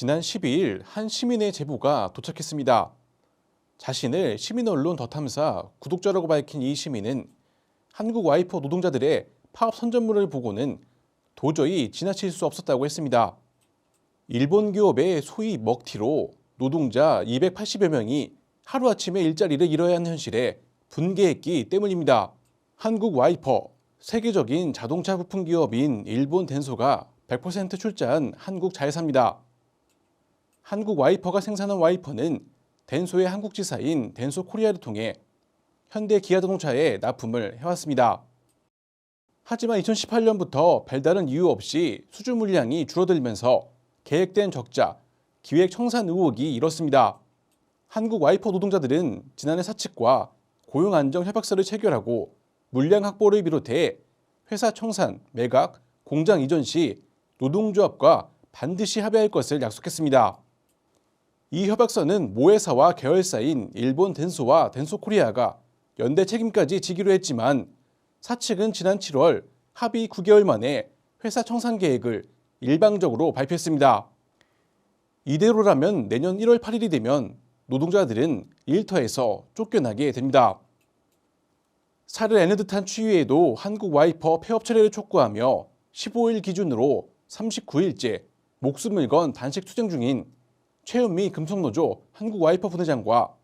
지난 12일 한 시민의 제보가 도착했습니다. 자신을 시민 언론 더 탐사 구독자라고 밝힌 이 시민은 한국 와이퍼 노동자들의 파업 선전물을 보고는 도저히 지나칠 수 없었다고 했습니다. 일본 기업의 소위 먹튀로 노동자 280여 명이 하루아침에 일자리를 잃어야 하는 현실에 분개했기 때문입니다. 한국 와이퍼, 세계적인 자동차 부품 기업인 일본 덴소가 100% 출자한 한국 자회사입니다. 한국 와이퍼가 생산한 와이퍼는 덴소의 한국 지사인 덴소 코리아를 통해 현대 기아자동차에 납품을 해왔습니다. 하지만 2018년부터 별다른 이유 없이 수주 물량이 줄어들면서 계획된 적자, 기획 청산 의혹이 일었습니다. 한국 와이퍼 노동자들은 지난해 사측과 고용 안정 협약서를 체결하고 물량 확보를 비롯해 회사 청산, 매각, 공장 이전 시 노동조합과 반드시 합의할 것을 약속했습니다. 이 협약서는 모회사와 계열사인 일본 덴소와 덴소코리아가 연대 책임까지 지기로 했지만 사측은 지난 7월 합의 9개월 만에 회사 청산 계획을 일방적으로 발표했습니다. 이대로라면 내년 1월 8일이 되면 노동자들은 일터에서 쫓겨나게 됩니다. 살을 애는 듯한 추위에도 한국 와이퍼 폐업 철회를 촉구하며 15일 기준으로 39일째 목숨을 건 단식 투쟁 중인 최은미 금속노조 한국 와이퍼 부회장과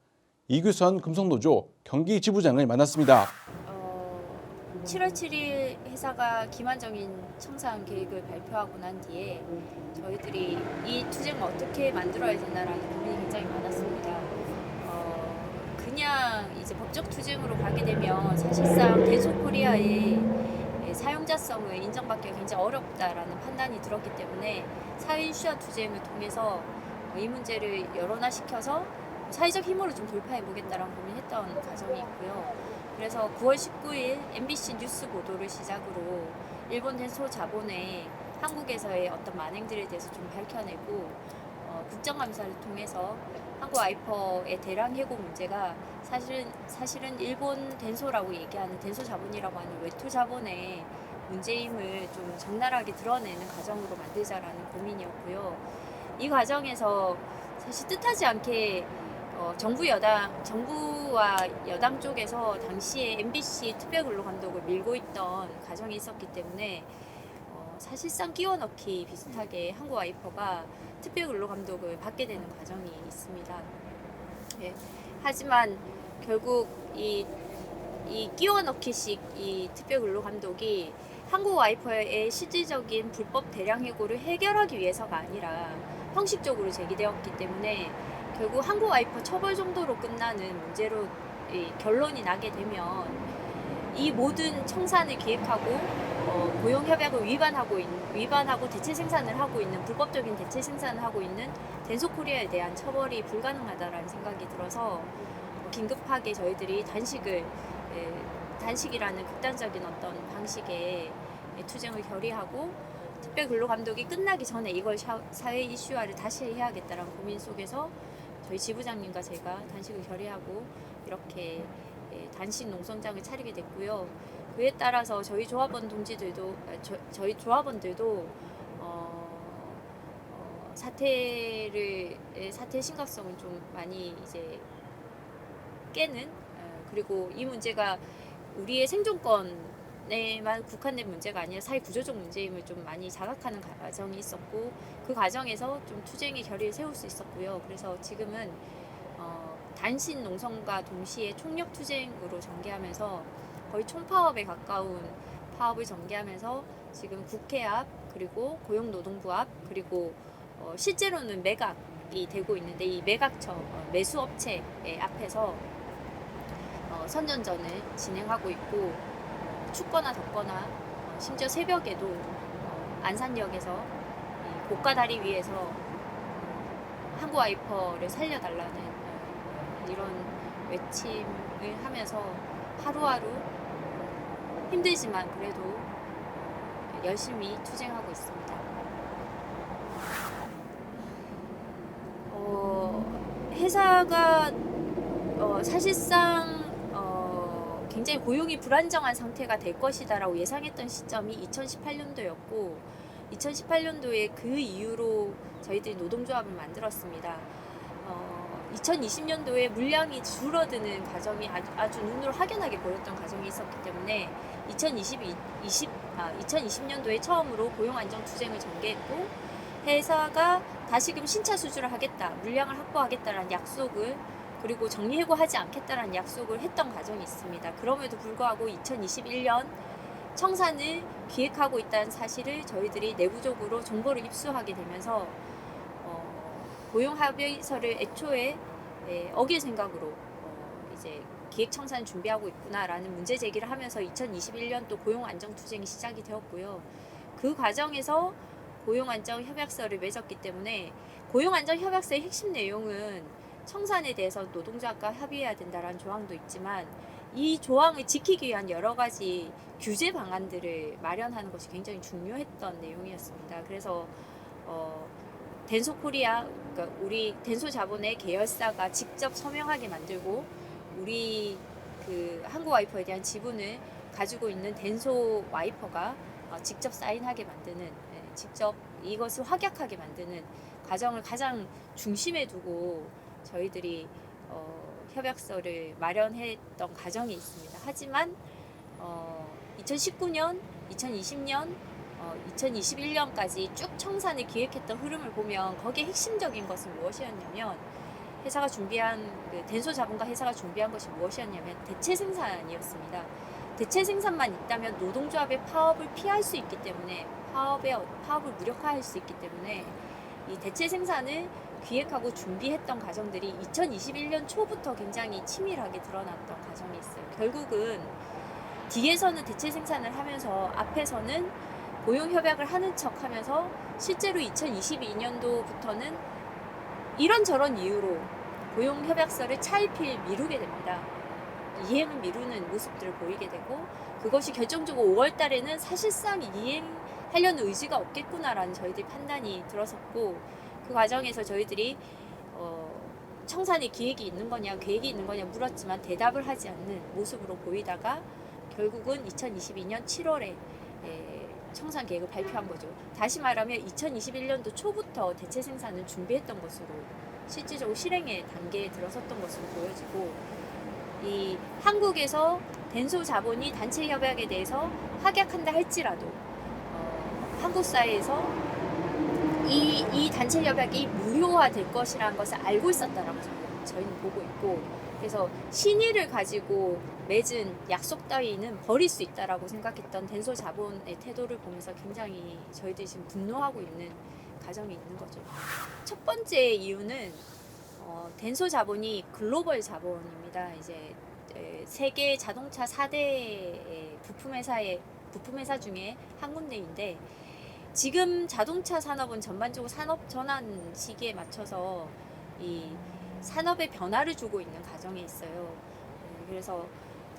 이규선 금속노조 경기 지부장을 만났습니다. 어, 7월 7일 회사가 기만적인 청산 계획을 발표하고 난 뒤에 저희들이 이 투쟁을 어떻게 만들어야 되나라는 고민이 굉장히 많았습니다. 어, 그냥 이제 법적 투쟁으로 가게 되면 사실상 대소코리아의 사용자성을 인정받기가 굉장히 어렵다라는 판단이 들었기 때문에 사회 이슈화 투쟁을 통해서 이 문제를 여론화시켜서 사회적 힘으로 좀 돌파해 보겠다라는 고민했던 과정이 있고요. 그래서 9월 19일 MBC 뉴스 보도를 시작으로 일본 덴소 자본의 한국에서의 어떤 만행들에 대해서 좀 밝혀내고 어, 국정감사를 통해서 한국 아이퍼의 대량 해고 문제가 사실은 사실은 일본 덴소라고 얘기하는 덴소 자본이라고 하는 외투 자본의 문제임을 좀 적나라하게 드러내는 과정으로 만들자라는 고민이었고요. 이 과정에서 사실 뜻하지 않게 어, 정부 여당 정부와 여당 쪽에서 당시에 MBC 특별근로 감독을 밀고 있던 과정이 있었기 때문에 어, 사실상 끼워 넣기 비슷하게 한국 와이퍼가 특별근로 감독을 받게 되는 과정이 있습니다. 예. 하지만 결국 이, 이 끼워 넣기식 이 특별근로 감독이 한국 와이퍼의 실질적인 불법 대량 해고를 해결하기 위해서가 아니라 형식적으로 제기되었기 때문에 결국 한국 와이퍼 처벌 정도로 끝나는 문제로 이 결론이 나게 되면 이 모든 청산을 기획하고 어, 고용 협약을 위반하고 있, 위반하고 대체 생산을 하고 있는 불법적인 대체 생산을 하고 있는 덴소코리아에 대한 처벌이 불가능하다라는 생각이 들어서 긴급하게 저희들이 단식을 에, 단식이라는 극단적인 어떤 방식의 투쟁을 결의하고 특별 근로감독이 끝나기 전에 이걸 샤- 사회 이슈화를 다시 해야겠다라는 고민 속에서 저희 지부장님과 제가 단식을 결의하고 이렇게 예, 단식 농성장을 차리게 됐고요. 그에 따라서 저희 조합원 동지들도 아, 저, 저희 조합원들도 어, 어, 사태를 예, 사태 심각성을 좀 많이 이제 깨는 어, 그리고 이 문제가 우리의 생존권 에만 국한된 문제가 아니라 사회 구조적 문제임을 좀 많이 자각하는 과정이 있었고 그 과정에서 좀 투쟁의 결의를 세울 수 있었고요. 그래서 지금은 어, 단신 농성과 동시에 총력 투쟁으로 전개하면서 거의 총파업에 가까운 파업을 전개하면서 지금 국회 앞 그리고 고용노동부 앞 그리고 어, 실제로는 매각이 되고 있는데 이 매각처 어, 매수업체 앞에서 어, 선전전을 진행하고 있고 어, 춥거나 덥거나 어, 심지어 새벽에도 어, 안산역에서 이 고가 다리 위에서 어, 한국 와이퍼를 살려달라는 어, 이런 외침을 하면서 하루하루 어, 힘들지만 그래도 어, 열심히 투쟁하고 있습니다. 어, 회사가 어, 사실상 어, 굉장히 고용이 불안정한 상태가 될 것이다라고 예상했던 시점이 2018년도였고 2018년도에 그 이후로 저희들이 노동조합을 만들었습니다. 어, 2020년도에 물량이 줄어드는 과정이 아주, 아주 눈으로 확연하게 보였던 과정이 있었기 때문에 2022, 20, 아, 2020년도에 처음으로 고용 안정 투쟁을 전개했고 회사가 다시금 신차 수주를 하겠다, 물량을 확보하겠다라는 약속을 그리고 정리해고하지 않겠다라는 약속을 했던 과정이 있습니다. 그럼에도 불구하고 2021년 청산을 기획하고 있다는 사실을 저희들이 내부적으로 정보를 입수하게 되면서 어, 고용 합의서를 애초에 에, 어길 생각으로 어, 이제 기획 청산 준비하고 있구나라는 문제 제기를 하면서 2021년 또 고용 안정 투쟁이 시작이 되었고요. 그 과정에서 고용 안정 협약서를 맺었기 때문에 고용 안정 협약서의 핵심 내용은 청산에 대해서 노동자가 협의해야 된다라는 조항도 있지만 이 조항을 지키기 위한 여러 가지 규제 방안들을 마련하는 것이 굉장히 중요했던 내용이었습니다. 그래서 어, 덴소 코리아, 그러니까 우리 덴소 자본의 계열사가 직접 서명하게 만들고 우리 그 한국 와이퍼에 대한 지분을 가지고 있는 덴소 와이퍼가 어, 직접 사인하게 만드는, 예, 직접 이것을 확약하게 만드는 과정을 가장 중심에 두고 저희들이 어, 협약서를 마련했던 과정이 있습니다. 하지만 어, 2019년, 2020년, 어, 2021년까지 쭉 청산을 기획했던 흐름을 보면 거기에 핵심적인 것은 무엇이었냐면 회사가 준비한 그 덴소 자본과 회사가 준비한 것이 무엇이었냐면 대체 생산이었습니다. 대체 생산만 있다면 노동조합의 파업을 피할 수 있기 때문에 파업의 파업을 무력화할 수 있기 때문에 이 대체 생산을 기획하고 준비했던 과정들이 2021년 초부터 굉장히 치밀하게 드러났던 과정이 있어요. 결국은 뒤에서는 대체 생산을 하면서 앞에서는 고용 협약을 하는 척 하면서 실제로 2022년도부터는 이런저런 이유로 고용 협약서를 차일피일 미루게 됩니다. 이행을 미루는 모습들을 보이게 되고 그것이 결정적으로 5월 달에는 사실상 이행하려는 의지가 없겠구나라는 저희들 판단이 들었었고 그 과정에서 저희들이 어, 청산의 기획이 있는 거냐 계획이 있는 거냐 물었지만 대답을 하지 않는 모습으로 보이다가 결국은 2022년 7월에 에, 청산 계획을 발표한 거죠. 다시 말하면 2021년도 초부터 대체 생산을 준비했던 것으로 실질적으로 실행의 단계에 들어섰던 것으로 보여지고 이 한국에서 덴소 자본이 단체 협약에 대해서 확약한다 할지라도 어, 한국 사회에서 이, 이 단체 협약이 무효화될 것이라는 것을 알고 있었다라고 저희는 보고 있고 그래서 신의를 가지고 맺은 약속 따위는 버릴 수 있다라고 생각했던 덴소 자본의 태도를 보면서 굉장히 저희들이 지금 분노하고 있는 가정이 있는 거죠. 첫 번째 이유는 어, 덴소 자본이 글로벌 자본입니다. 이제 에, 세계 자동차 4대 부품 회사의 부품 회사 중에 한 군데인데 지금 자동차 산업은 전반적으로 산업 전환 시기에 맞춰서 이 산업의 변화를 주고 있는 과정에 있어요. 네, 그래서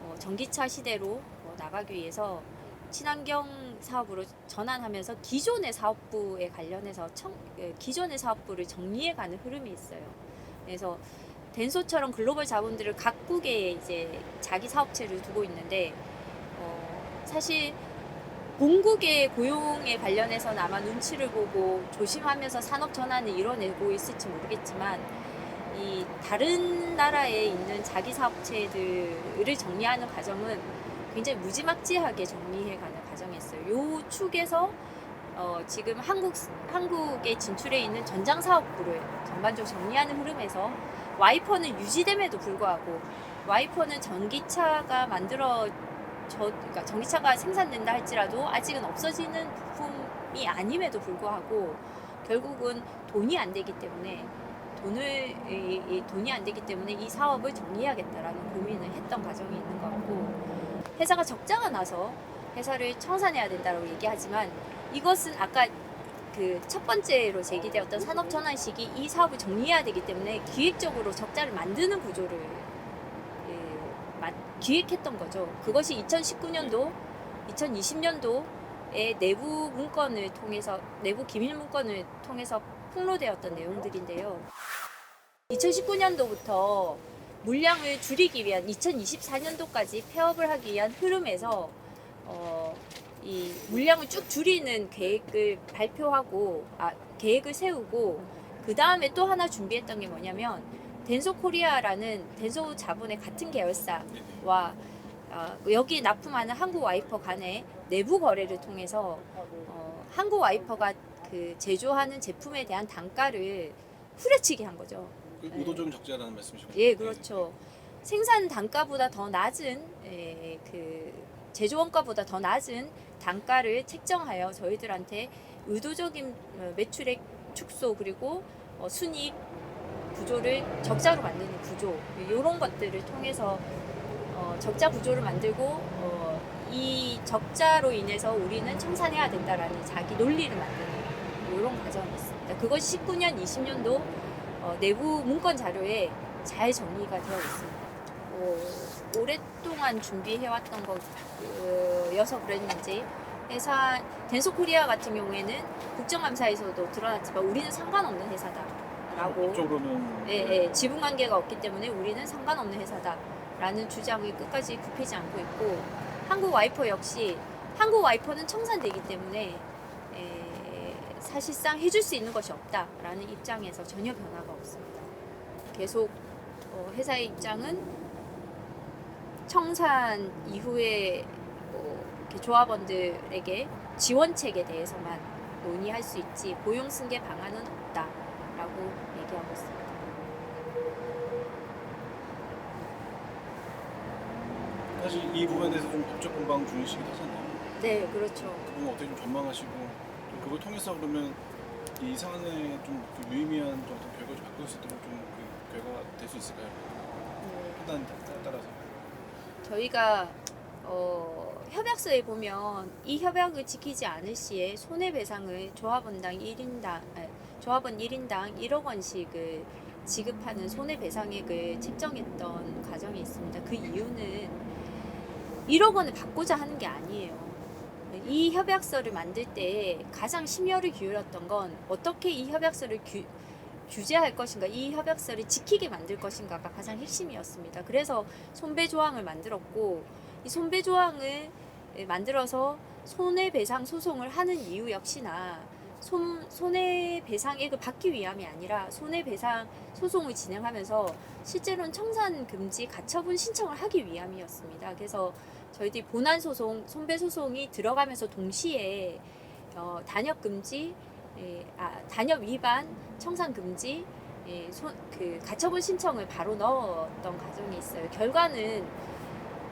어, 전기차 시대로 어, 나가기 위해서 친환경 사업으로 전환하면서 기존의 사업부에 관련해서 청, 예, 기존의 사업부를 정리해가는 흐름이 있어요. 그래서 덴소처럼 글로벌 자본들을 각국에 이제 자기 사업체를 두고 있는데 어, 사실 본국의 고용에 관련해서는 아마 눈치를 보고 조심하면서 산업 전환을 이뤄내고 있을지 모르겠지만 이 다른 나라에 있는 자기 사업체들을 정리하는 과정은 굉장히 무지막지하게 정리해가는 과정이 있어요. 요 축에서 어, 지금 한국 한국에 진출해 있는 전장 사업부를 전반적으로 정리하는 흐름에서 와이퍼는 유지됨에도 불구하고 와이퍼는 전기차가 만들어 저 그러니까 전기차가 생산된다 할지라도 아직은 없어지는 부품이 아님에도 불구하고 결국은 돈이 안 되기 때문에 돈을 이, 이 돈이 안 되기 때문에 이 사업을 정리해야겠다라는 고민을 했던 과정이 있는 것 같고 회사가 적자가 나서 회사를 청산해야 된다고 얘기하지만 이것은 아까 그 첫 번째로 제기되었던 산업 전환 시기 이 사업을 정리해야 되기 때문에 기획적으로 적자를 만드는 구조를 기획했던 거죠. 그것이 2019년도, 2020년도의 내부 문건을 통해서 내부 기밀 문건을 통해서 폭로되었던 내용들인데요. 2019년도부터 물량을 줄이기 위한 2024년도까지 폐업을 하기 위한 흐름에서 어, 이 물량을 쭉 줄이는 계획을 발표하고 아 계획을 세우고 그 다음에 또 하나 준비했던 게 뭐냐면 덴소 코리아라는 덴소 자본의 같은 계열사와 어, 여기 납품하는 한국 와이퍼 간의 내부 거래를 통해서 어, 한국 와이퍼가 그 제조하는 제품에 대한 단가를 후려치기 한 거죠. 그 네. 의도적인 적자라는 말씀이시군요. 예, 그렇죠. 생산 단가보다 더 낮은 에, 그 제조 원가보다 더 낮은 단가를 책정하여 저희들한테 의도적인 어, 매출액 축소 그리고 어, 순이익 구조를 적자로 만드는 구조 이런 것들을 통해서 어, 적자 구조를 만들고 어, 이 적자로 인해서 우리는 청산해야 된다라는 자기 논리를 만드는 이런 과정이 있습니다. 그것이 19년, 20년도 어, 내부 문건 자료에 잘 정리가 되어 있습니다. 어, 오랫동안 준비해왔던 거여서 그랬는지 회사 덴소코리아 같은 경우에는 국정감사에서도 드러났지만 우리는 상관없는 회사다 라고 법적으로는 예, 예, 지분 관계가 없기 때문에 우리는 상관없는 회사다라는 주장을 끝까지 굽히지 않고 있고 한국 와이퍼 역시 한국 와이퍼는 청산되기 때문에 에, 사실상 해줄 수 있는 것이 없다라는 입장에서 전혀 변화가 없습니다. 계속 어, 회사의 입장은 청산 이후에 어, 이렇게 조합원들에게 지원책에 대해서만 논의할 수 있지 고용 승계 방안은 하고 있습니다. 사실 이 부분에 대해서 좀 법적 공방 중이시긴 하잖아요. 네, 그렇죠. 그 부분 어떻게 좀 전망하시고 또 그걸 통해서 그러면 이 사안에 좀그 유의미한 좀 어떤 결과를 바꿀 수 있도록 좀 그 결과가 될 수 있을까요? 네. 판단 따라서. 저희가 어, 협약서에 보면 이 협약을 지키지 않을 시에 손해배상을 조합원당 1인당 아, 조합원 1인당 1억 원씩을 지급하는 손해배상액을 책정했던 과정이 있습니다. 그 이유는 1억 원을 받고자 하는 게 아니에요. 이 협약서를 만들 때 가장 심혈을 기울였던 건 어떻게 이 협약서를 규, 규제할 것인가, 이 협약서를 지키게 만들 것인가가 가장 핵심이었습니다. 그래서 손배 조항을 만들었고 이 손배 조항을 만들어서 손해배상 소송을 하는 이유 역시나 손, 손해배상액을 받기 위함이 아니라 손해배상 소송을 진행하면서 실제로는 청산 금지 가처분 신청을 하기 위함이었습니다. 그래서 저희들이 본안 소송, 손배 소송이 들어가면서 동시에 어, 단협 금지, 예, 아, 단협 위반, 청산 금지, 예, 손, 그 가처분 신청을 바로 넣었던 과정이 있어요. 결과는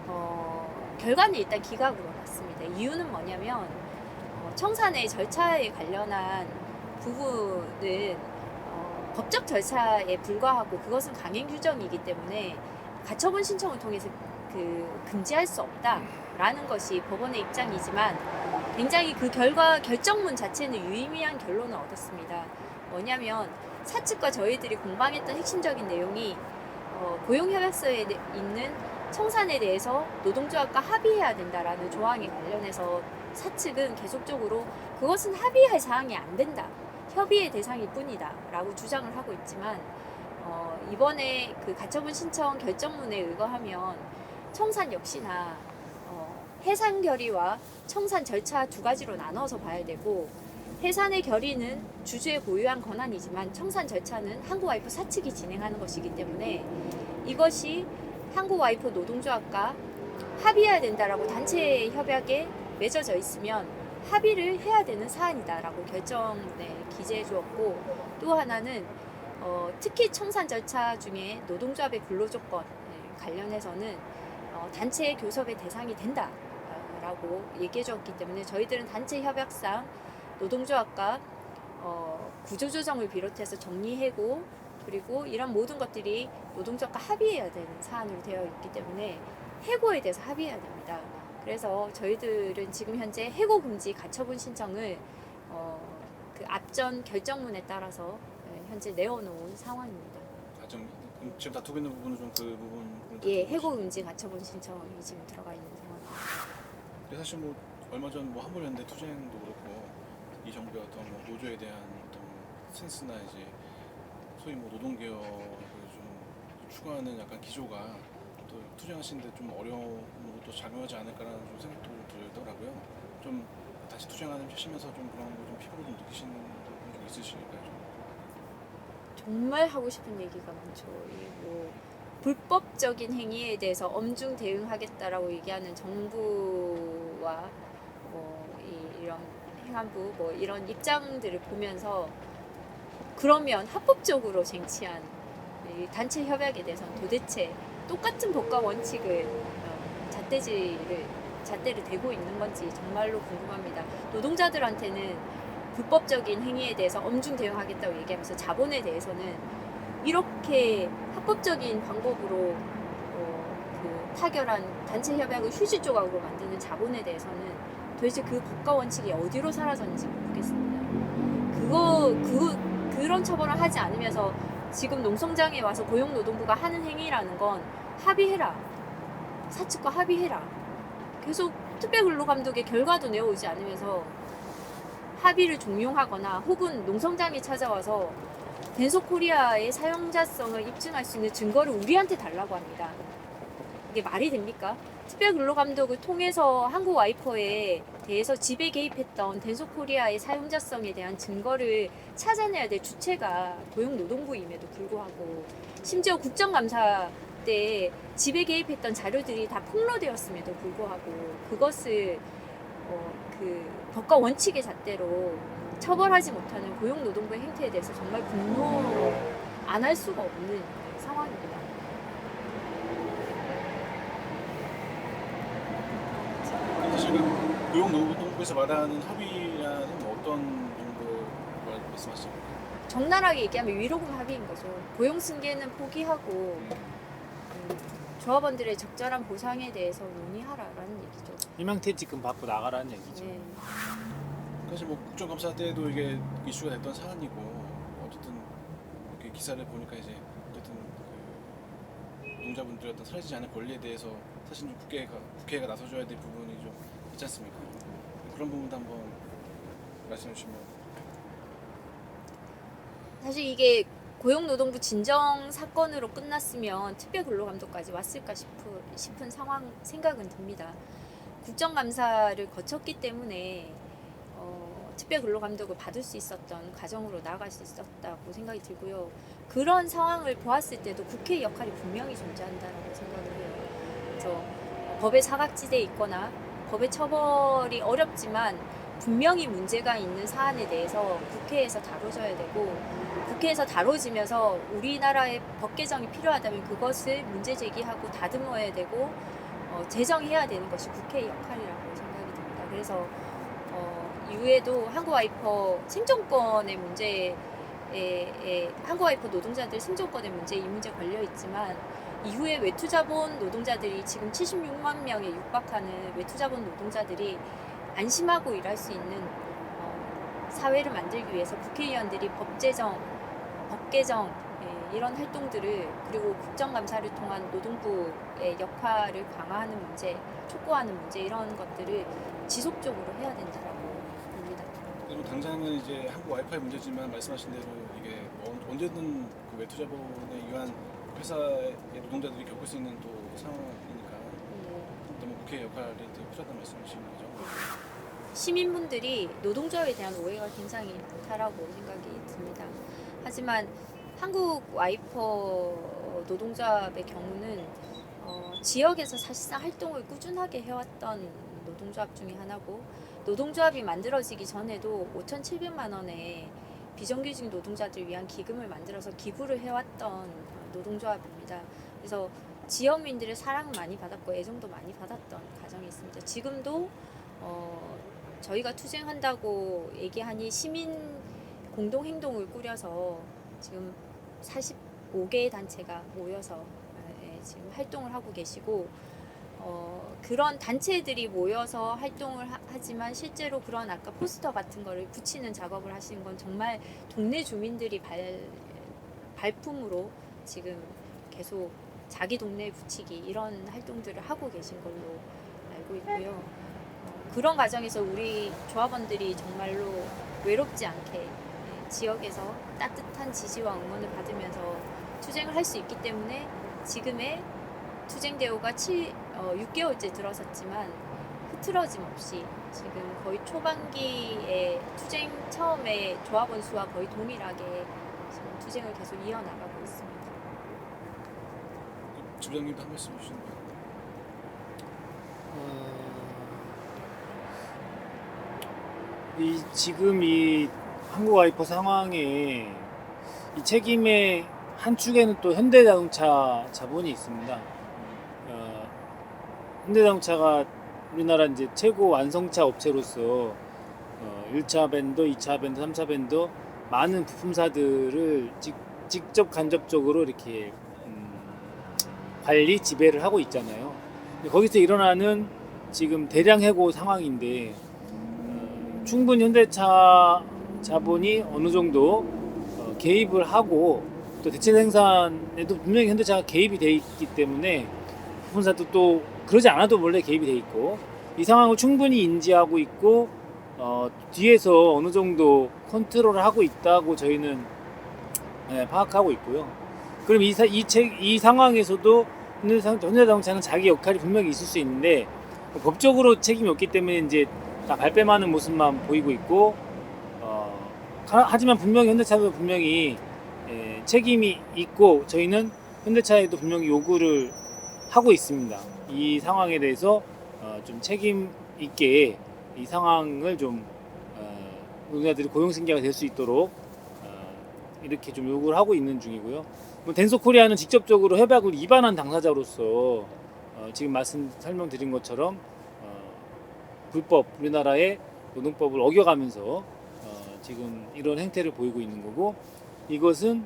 어, 결과는 일단 기각으로 났습니다. 이유는 뭐냐면 어, 청산의 절차에 관련한 부분은 어, 법적 절차에 불과하고 그것은 강행 규정이기 때문에 가처분 신청을 통해서 그 금지할 수 없다라는 것이 법원의 입장이지만 굉장히 그 결과 결정문 자체는 유의미한 결론을 얻었습니다. 뭐냐면 사측과 저희들이 공방했던 핵심적인 내용이 어, 고용협약서에 대- 있는 청산에 대해서 노동조합과 합의해야 된다라는 조항에 관련해서 사측은 계속적으로 그것은 합의할 사항이 안 된다. 협의의 대상일 뿐이다. 라고 주장을 하고 있지만 어, 이번에 그 가처분 신청 결정문에 의거하면 청산 역시나 어, 해산 결의와 청산 절차 두 가지로 나눠서 봐야 되고 해산의 결의는 주주의 고유한 권한이지만 청산 절차는 한국 와이프 사측이 진행하는 것이기 때문에 이것이 한국 와이프 노동조합과 합의해야 된다라고 단체 협약에 맺어져 있으면 합의를 해야 되는 사안이다라고 결정에 기재해 주었고 또 하나는 어, 특히 청산 절차 중에 노동조합의 근로조건 관련해서는 어, 단체 교섭의 대상이 된다라고 얘기해 주었기 때문에 저희들은 단체 협약상 노동조합과 어, 구조조정을 비롯해서 정리해고 그리고 이런 모든 것들이 노동조합과 합의해야 되는 사안으로 되어 있기 때문에 해고에 대해서 합의해야 됩니다. 그래서 저희들은 지금 현재 해고 금지 가처분 신청을 어, 그 앞전 결정문에 따라서 예, 현재 내어놓은 상황입니다. 아, 좀 그럼 지금 다투고 있는 부분은 좀 그 부분. 예, 해고 금지 가처분 신청이 지금 들어가 있는 상황입니다. 근데 사실 뭐 얼마 전뭐 한국연대 투쟁도 그렇고 이 정부의 어떤 뭐 노조에 대한 어떤 센스나 이제 소위 뭐 노동 개혁을 좀 추구하는 약간 기조가 또 투쟁하시는데 좀 어려움으로 또 작용하지 않을까라는 좀 생각도 들더라고요. 좀 다시 투쟁하는 하시면서 좀 그런 거 좀 피부로 좀 느끼시는 부분 있으실까요? 좀? 정말 하고 싶은 얘기가 많죠. 이뭐 불법적인 행위에 대해서 엄중 대응하겠다라고 얘기하는 정부와 뭐 이, 이런 행안부 뭐 이런 입장들을 보면서 그러면 합법적으로 쟁취한 이 단체 협약에 대해서는 도대체 똑같은 법과 원칙을 어, 잣대질을 잣대를 대고 있는 건지 정말로 궁금합니다. 노동자들한테는 불법적인 행위에 대해서 엄중 대응하겠다고 얘기하면서 자본에 대해서는 이렇게 합법적인 방법으로 어, 그 타결한 단체 협약을 휴지 조각으로 만드는 자본에 대해서는 도대체 그 법과 원칙이 어디로 사라졌는지 모르겠습니다. 그거 그 그런 처벌을 하지 않으면서 지금 농성장에 와서 고용노동부가 하는 행위라는 건 합의해라 사측과 합의해라 계속 특별근로감독의 결과도 내어오지 않으면서 합의를 종용하거나 혹은 농성장에 찾아와서 덴소코리아의 사용자성을 입증할 수 있는 증거를 우리한테 달라고 합니다. 이게 말이 됩니까? 특별근로감독을 통해서 한국 와이퍼에 대해서 지배 개입했던 덴소코리아의 사용자성에 대한 증거를 찾아내야 될 주체가 고용노동부임에도 불구하고 심지어 국정감사 때 지배 개입했던 자료들이 다 폭로되었음에도 불구하고 그것을 어, 그 법과 원칙의 잣대로 처벌하지 못하는 고용노동부의 행태에 대해서 정말 분노 안할 수가 없는 상황입니다. 그 고용노동부에서 말하는 합의라는 뭐 어떤 정도 말 말씀하시는 거예요? 적나라하게 얘기하면 위로금 합의인 거죠. 고용 승계는 포기하고 음, 조합원들의 적절한 보상에 대해서 논의하라라는 얘기죠. 희망퇴직금 받고 나가라는 얘기죠. 네. 사실 뭐 국정감사 때도 이게 이슈가 됐던 사안이고 어쨌든 이렇게 기사를 보니까 이제 어쨌든 그 노동자분들의 어떤 사라지지 않은 권리에 대해서 사실 좀 국회가 국회가 나서줘야 될 부분이 좀 있지 않습니까? 그런 부분도 한번 말씀해 주시면 사실 이게 고용노동부 진정 사건으로 끝났으면 특별근로감독까지 왔을까 싶은, 싶은 상황 생각은 듭니다. 국정감사를 거쳤기 때문에 어, 특별근로감독을 받을 수 있었던 과정으로 나아갈 수 있었다고 생각이 들고요. 그런 상황을 보았을 때도 국회의 역할이 분명히 존재한다고 생각을 해요. 그래서 법의 사각지대에 있거나 법의 처벌이 어렵지만 분명히 문제가 있는 사안에 대해서 국회에서 다뤄져야 되고 국회에서 다뤄지면서 우리나라의 법 개정이 필요하다면 그것을 문제 제기하고 다듬어야 되고 어, 제정해야 되는 것이 국회의 역할이라고 생각이 듭니다. 그래서 어, 이후에도 한국와이퍼 생존권의 문제에 에, 한국와이퍼 노동자들 생존권의 문제 이 문제 걸려 있지만 이후에 외투자본 노동자들이 지금 76만 명에 육박하는 외투자본 노동자들이 안심하고 일할 수 있는 어, 사회를 만들기 위해서 국회의원들이 법 제정, 법 개정 예, 이런 활동들을 그리고 국정감사를 통한 노동부의 역할을 강화하는 문제, 촉구하는 문제 이런 것들을 지속적으로 해야 된다고 봅니다. 그리고 당장은 이제 한국 와이파이 문제지만 말씀하신 대로 이게 뭐 언제든 그 외투자본에 의한 회사의 노동자들이 겪을 수 있는 또 상황이니까 네. 너무 국회 역할이 되게 필요하다는 말씀이신 거죠. 시민분들이 노동조합에 대한 오해가 굉장히 많다라고 생각이 듭니다. 하지만 한국 와이퍼 노동조합의 경우는 어, 지역에서 사실상 활동을 꾸준하게 해왔던 노동조합 중에 하나고 노동조합이 만들어지기 전에도 5,700만 원의 비정규직 노동자들 위한 기금을 만들어서 기부를 해왔던 노동조합입니다. 그래서 지역민들의 사랑을 많이 받았고 애정도 많이 받았던 가정이 있습니다. 지금도 어, 저희가 투쟁한다고 얘기하니 시민 공동 행동을 꾸려서 지금 45개의 단체가 모여서 예, 지금 활동을 하고 계시고 어, 그런 단체들이 모여서 활동을 하, 하지만 실제로 그런 아까 포스터 같은 거를 붙이는 작업을 하시는 건 정말 동네 주민들이 발, 발품으로 지금 계속 자기 동네에 붙이기 이런 활동들을 하고 계신 걸로 알고 있고요. 어, 그런 과정에서 우리 조합원들이 정말로 외롭지 않게 예, 지역에서 따뜻한 지지와 응원을 받으면서 투쟁을 할 수 있기 때문에 지금의 투쟁 대우가 7, 어, 6개월째 들어섰지만 흐트러짐 없이 지금 거의 초반기에 투쟁 처음에 조합원 수와 거의 동일하게 지금 투쟁을 계속 이어나가고 지부장님도 한 말씀 해주시는 거예요. 어, 이 지금 이 한국 와이퍼 상황에 이 책임의 한 축에는 또 현대자동차 자본이 있습니다. 어, 현대자동차가 우리나라 이제 최고 완성차 업체로서 어, 1차 밴더, 2차 밴더, 3차 밴더 많은 부품사들을 직, 직접 간접적으로 이렇게 음, 관리 지배를 하고 있잖아요. 거기서 일어나는 지금 대량 해고 상황인데 어, 충분히 현대차 자본이 어느 정도 어, 개입을 하고 또 대체 생산에도 분명히 현대차가 개입이 돼 있기 때문에 부품사도 또 그러지 않아도 원래 개입이 돼 있고 이 상황을 충분히 인지하고 있고 어, 뒤에서 어느 정도 컨트롤을 하고 있다고 저희는 네, 파악하고 있고요. 그럼 이, 사- 이, 책, 이 상황에서도 현대자- 현대자동차는 자기 역할이 분명히 있을 수 있는데 법적으로 책임이 없기 때문에 이제 다 발뺌하는 모습만 보이고 있고 어, 하- 하지만 분명히 현대차도 분명히 에, 책임이 있고 저희는 현대차에도 분명히 요구를 하고 있습니다. 이 상황에 대해서 어, 좀 책임 있게 이 상황을 좀 어, 노동자들이 고용 생계가 될 수 있도록 어, 이렇게 좀 요구를 하고 있는 중이고요. 뭐 덴소 코리아는 직접적으로 협약을 위반한 당사자로서 어, 지금 말씀 설명드린 것처럼 어, 불법 우리나라의 노동법을 어겨가면서 어, 지금 이런 행태를 보이고 있는 거고 이것은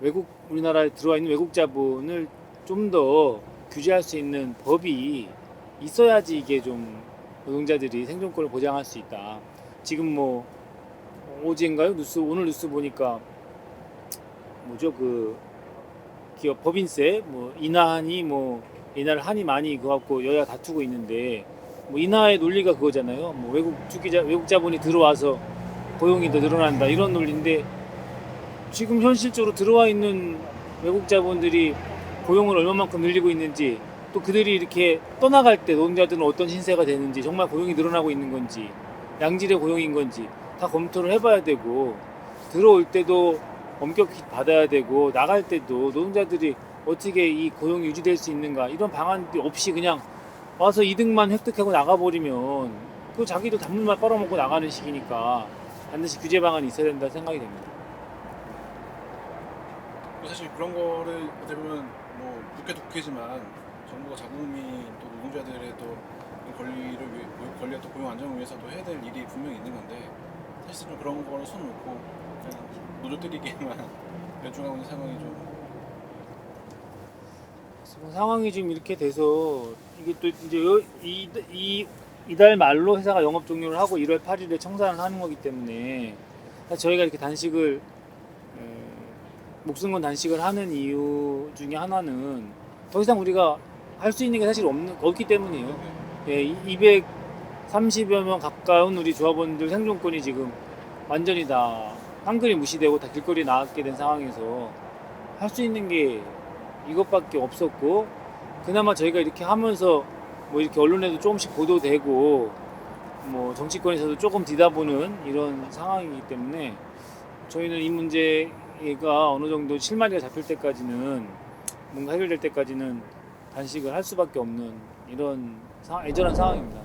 외국 우리나라에 들어와 있는 외국 자본을 좀 더 규제할 수 있는 법이 있어야지 이게 좀 노동자들이 생존권을 보장할 수 있다. 지금 뭐 어제인가요? 뉴스 오늘 뉴스 보니까 뭐죠 그 기업 법인세 뭐 인하하니 뭐 인하를 하니 많이 그거 갖고 여야 다투고 있는데 뭐 인하의 논리가 그거잖아요. 뭐 외국 투기자 외국 자본이 들어와서 고용이 더 늘어난다 이런 논리인데 지금 현실적으로 들어와 있는 외국 자본들이 고용을 얼마만큼 늘리고 있는지 또 그들이 이렇게 떠나갈 때 노동자들은 어떤 신세가 되는지 정말 고용이 늘어나고 있는 건지 양질의 고용인 건지 다 검토를 해봐야 되고 들어올 때도 엄격히 받아야 되고 나갈 때도 노동자들이 어떻게 이 고용이 유지될 수 있는가 이런 방안이 없이 그냥 와서 이득만 획득하고 나가버리면 그 자기도 단물만 빨아먹고 나가는 식이니까 반드시 규제 방안이 있어야 된다 생각이 됩니다. 사실 그런 거를 보면 뭐 국회 국회지만 정부가 자국민 또 노동자들의 또 권리를 위해 권리와 또 고용 안정을 위해서 도 해야 될 일이 분명히 있는 건데 사실 좀 그런 거를 손 놓고 노조 때리기에만 열중하고 있는 상황이 좀뭐 상황이 지금 이렇게 돼서 이게 또 이제 여- 이, 이 이달 말로 회사가 영업 종료를 하고 1월 8일에 청산을 하는 거기 때문에 저희가 이렇게 단식을 에, 목숨 건 단식을 하는 이유 중에 하나는 더 이상 우리가 할 수 있는 게 사실 없는 없기 때문이에요. 예, 230여 명 가까운 우리 조합원들 생존권이 지금 완전히 다 한글이 무시되고 다 길거리에 나왔게 된 상황에서 할 수 있는 게 이것밖에 없었고 그나마 저희가 이렇게 하면서 뭐 이렇게 언론에도 조금씩 보도되고 뭐 정치권에서도 조금 뒤다보는 이런 상황이기 때문에 저희는 이 문제가 어느 정도 실마리가 잡힐 때까지는 뭔가 해결될 때까지는 단식을 할 수밖에 없는 이런 상- 애절한 상황입니다.